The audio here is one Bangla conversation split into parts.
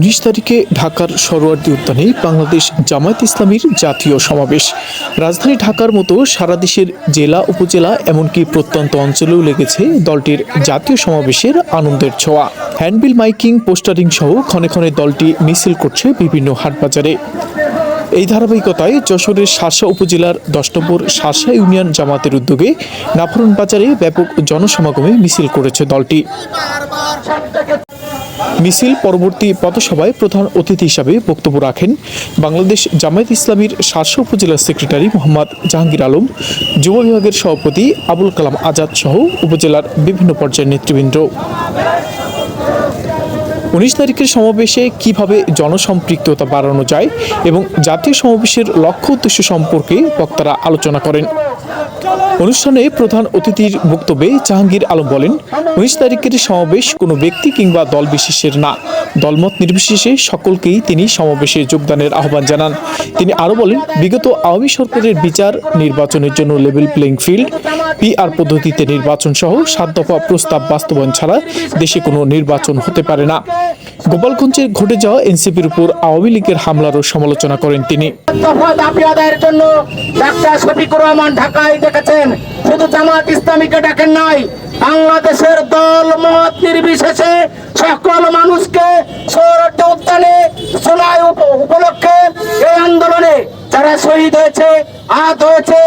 উনিশ তারিখে ঢাকার সরোয়ার্দী উদ্যানে বাংলাদেশ জামায়াত ইসলামীর জাতীয় সমাবেশ। রাজধানী ঢাকার মতো সারা দেশের জেলা, উপজেলা এমনকি প্রত্যন্ত অঞ্চলেও লেগেছে দলটির জাতীয় সমাবেশের আনন্দের ছোঁয়া। হ্যান্ডবিল, মাইকিং, পোস্টারিং সহ ক্ষণে ক্ষণে দলটি মিছিল করছে বিভিন্ন হাটবাজারে। এই ধারাবাহিকতায় যশোরের শাসা উপজেলার দশ নম্বর শাসা ইউনিয়ন জামাতের উদ্যোগে নাফরন বাজারে ব্যাপক জনসমাগমে মিছিল করেছে দলটি। মিছিল পরবর্তী পথসভায় প্রধান অতিথি হিসাবে বক্তব্য রাখেন বাংলাদেশ জামায়াত ইসলামীর শাসা উপজেলার সেক্রেটারি মোহাম্মদ জাহাঙ্গীর আলম, যুব বিভাগের সভাপতি আবুল কালাম আজাদ সহ উপজেলার বিভিন্ন পর্যায়ের নেতৃবৃন্দ। উনিশ তারিখের সমাবেশে কীভাবে জনসম্পৃক্ততা বাড়ানো যায় এবং জাতীয় সমাবেশের লক্ষ্য উদ্দেশ্য সম্পর্কে বক্তারা আলোচনা করেন। অনুষ্ঠানে প্রধান অতিথির বক্তব্যে জাহাঙ্গীর আলম বলেন, উনিশ তারিখের সমাবেশ কোনো ব্যক্তি কিংবা দল বিশেষের না। দলমত নির্বিশেষে সকলকেই তিনি সমাবেশে যোগদানের আহ্বান জানান। তিনি আরও বলেন, বিগত আওয়ামী সরকারের বিচার, নির্বাচনের জন্য লেভেল প্লেইং ফিল্ড, পিআর পদ্ধতিতে নির্বাচন সহ সাত দফা প্রস্তাব বাস্তবায়ন ছাড়া দেশে কোনো নির্বাচন হতে পারে না। গোপালগঞ্জে ঘটে যাওয়া এনসিপির উপর আওয়ামী লীগের হামলারও সমালোচনা করেন তিনি। দাবি আদায়ের জন্য ডাক্তার রহমান ঢাকায় দেখেছেন, শুধু জামাত ইসলামীকে ডাকেন নাই, বাংলাদেশের দল মত নির্বিশেষে সকল মানুষকে সৌরভ উদ্যানে সোনায় উপ- উপলক্ষে এই আন্দোলনে যারা শহীদ হয়েছে, আহত হয়েছে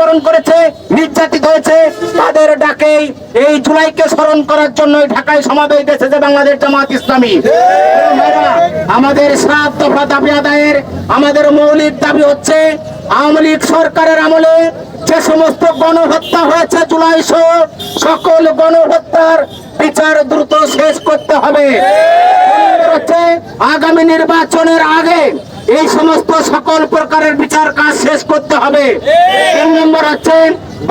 বরণ করেছে, নির্যাতিত হয়েছে, তাদের ডাকেই এই জুলাইকে স্মরণ করার জন্য ঢাকায় সমাবেশ দেশেছে বাংলাদেশ জামাত ইসলামী। আমাদের সাত দফা দাবি আদায়ের আমাদের মৌলিক দাবি হচ্ছে, আওয়ামী লীগ সরকারের আমলে যে সমস্ত গণহত্যা হয়েছে জুলাই সহ সকল গণহত্যার বিচার দ্রুত শেষ করতে হবে, আগামী নির্বাচনের আগে এই সমস্ত সকল প্রকারের বিচার কাজ শেষ করতে হবে। তিন নম্বর হচ্ছে,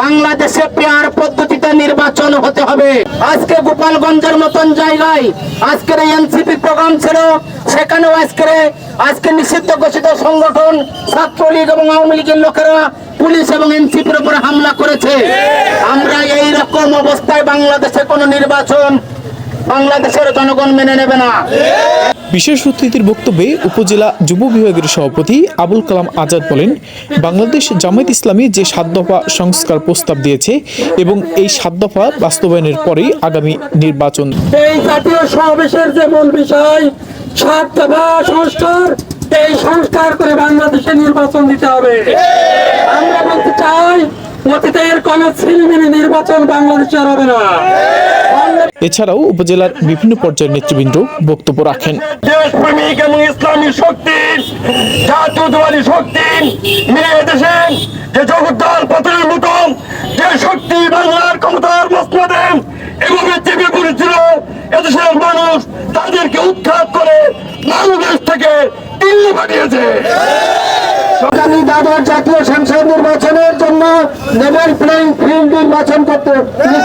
বাংলাদেশে পেয়ার পদ্ধতিতে নির্বাচন হতে হবে। আজকে গোপালগঞ্জের মতন জায়গায় আজকের এনসিপি প্রোগ্রাম ছিল, সেখানেও আজকের আজকে নিষিদ্ধ ঘোষিত সংগঠন, ছাত্রলীগ এবং আওয়ামী লীগের লোকেরা পুলিশ এবং এনসিপির উপরে হামলা করেছে। আমরা এই রকম অবস্থায় বাংলাদেশে কোনো নির্বাচন বাংলাদেশের জনগণ মেনে নেবে না। বিশেষ অতিথির বক্তব্যে উপজেলা যুব বিভাগের সভাপতি আবুল কালাম আজাদ বলেন, বাংলাদেশ জামায়াত ইসলামী যে সাত দফা সংস্কার প্রস্তাব দিয়েছে এবং এই সাত দফা বাস্তবায়নের পরেই আগামী নির্বাচন। এই জাতীয় সমাবেশের যে মূল বিষয়, সাত দফা সংস্কার, এই সংস্কার করে বাংলাদেশে নির্বাচন দিতে হবে। আমরা অতীতের কোন ছিলমিলি নির্বাচন বাংলাদেশে হবে না। এছাড়াও উপজেলার বিভিন্ন পর্যায়ের নেতৃবৃন্দ বক্তব্য রাখেন। দেশপ্রেমিক এবং ইসলামী শক্তি জাতীয়তাবাদী শক্তি মিলে দেশে যে জগদ্দল পথের মতো যে শক্তি বাংলার ক্ষমতার মসনদে এভাবে চেপে পড়েছিল এদেশের মানুষ তাদেরকে উৎখাত করে বাংলাদেশ থেকে দিল্লি পাঠিয়েছে। আগামী দাদার জাতীয় সংসদ নির্বাচনের জন্য নেভার প্লেইং ফিল্ড নির্বাচন করতে।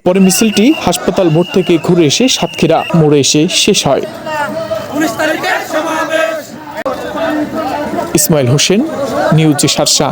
পরে মিছিলটি হাসপাতাল মোড় থেকে ঘুরে এসে সাতক্ষীরা মোড়ে এসে শেষ হয়। ইসমাইল হোসেন নিউজ সারসা।